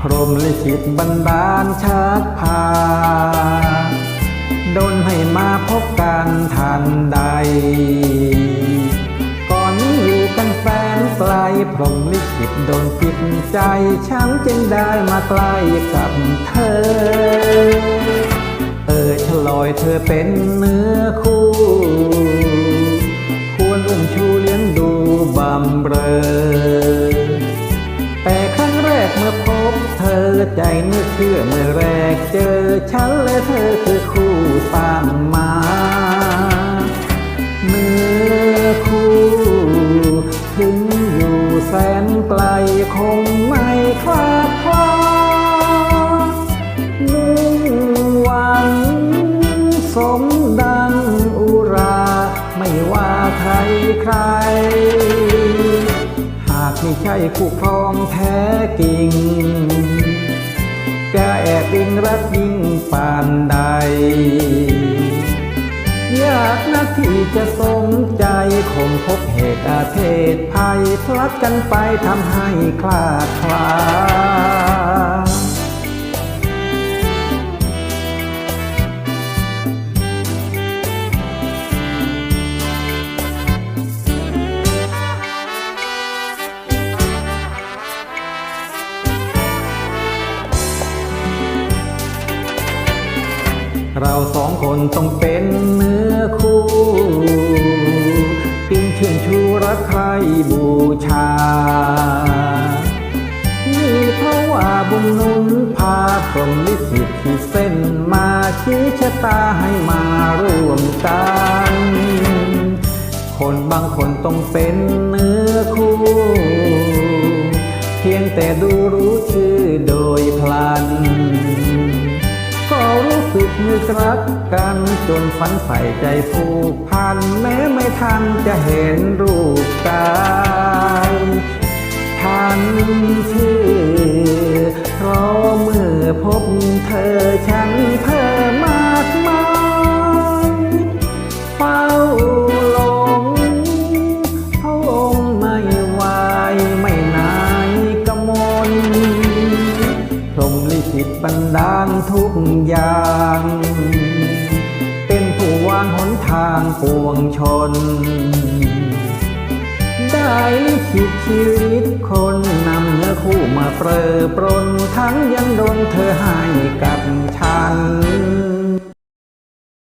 พรมลิขิตบันดาลชักพาดนให้มาพบกันทันใด ก่อนนี้อยู่กันแฟนไกลพรหมลิขิตโดนปิดใจช้างจึงได้มาใกล้กับ เมื่อพบเธอใจนึกเชื่อเมื่อแรกเจอฉันและเธอคือคู่สร้างมาเนื้อคู่ถึงอยู่แสนไกลคงไม่คลาดคลามุ่งหวังสมดังอุรา ไม่ว่าใครใคร คู่ครองแท้กิ่งแกแอบอิงรักยิ่งปานใด ยากนักที่จะสมใจคงพบเหตุอาเทศภัยพลัดกันไปทำให้คลาดคลา เราสองคนต้องเป็นเนื้อคู่จึงเชื่อชูรักใครบูชา นี่เพราะว่าบุญนุนพาพรมลิขิตที่เส้นมาชี้ชะตาให้มาร่วมกัน คนบางคนต้องเป็นเนื้อคู่ เพียงแต่ดูรู้ชื่อโดยพลัน รู้สึกนึกรักกันจนฝันใฝ่ใจผูกพันแม้ไม่ทันจะเห็นรูปกายทันชื่อเพราะเมื่อพบเธอฉันเพิ่มมากมายเฝ้าหลงพระองค์ไม่ไหวไม่นายกมลพรหมลิขิตบันดาลทุกอย่าง ปวงชน ได้ลิขิตชีวิตคนนำเนื้อคู่มาเปรอปรนทั้งยังโดนเธอให้กับฉัน